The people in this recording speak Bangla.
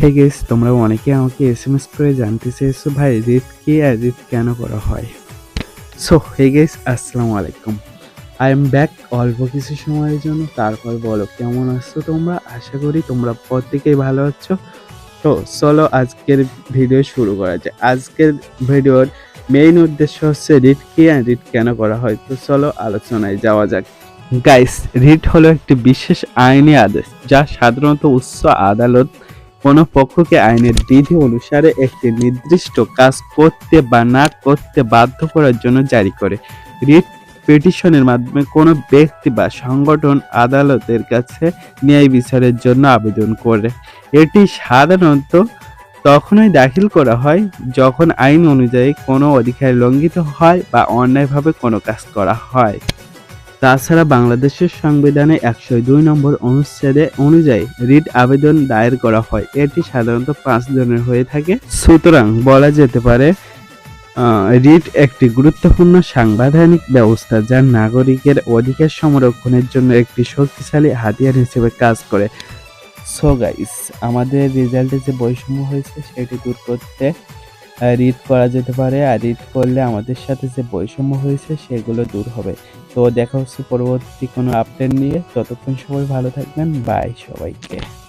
হে গেস তোমরা অনেকে আমাকে এস এম এস করে জানতে চেয়েছো, ভাই রিট কে আর রিট কেন করা হয়? সো হে গেস আসসালামু আলাইকুম। আই এম ব্যাক অল্প কিছু সময়ের জন্য। তারপর বলো, কেমন আছো তোমরা? আশা করি তোমরা প্রত্যেকেই ভালো আছো। তো, চলো আজকের ভিডিও শুরু করা যায় আজকের ভিডিওর মেইন উদ্দেশ্য হচ্ছে রিট কি আর রিট কেন করা হয়। তো, চলো আলোচনায় যাওয়া যাক। গাইস রিট হলো একটি বিশেষ আইনি আদেশ, যা সাধারণত উচ্চ আদালত কোনো পক্ষকে আইনের বিধি অনুসারে একটি নির্দিষ্ট কাজ করতে বা না করতে বাধ্য করার জন্য জারি করে। রিট পিটিশনের মাধ্যমে কোনো ব্যক্তি বা সংগঠন আদালতের কাছে ন্যায় বিচারের জন্য আবেদন করে। এটি সাধারণত তখনই দাখিল করা হয় যখন আইন অনুযায়ী কোনো অধিকার লঙ্ঘিত হয় বা অন্যায়ভাবে কোনো কাজ করা হয়। তাছাড়া বাংলাদেশের সংবিধানে একশো দুই নম্বর অনুচ্ছেদে অনুযায়ী রিট আবেদন দায়ের করা হয়। এটি সাধারণত পাঁচ জনের হয়ে থাকে। সুতরাং বলা যেতে পারে রিট একটি গুরুত্বপূর্ণ সাংবিধানিক ব্যবস্থা যা নাগরিকের অধিকার সংরক্ষণের জন্য একটি শক্তিশালী হাতিয়ার হিসেবে কাজ করে। সো গাইস আমাদের রেজাল্টে যে বৈষম্য হয়েছে, সেটি দূর করতে রিড করা যেতে পারে আর রিড করলে আমাদের সাথে যে বৈষম্য হয়েছে সেগুলো দূর হবে। তো দেখা হচ্ছে পরবর্তী কোনো আপডেট নিয়ে। ততক্ষণ সবাই ভালো থাকবেন। বাই সবাইকে।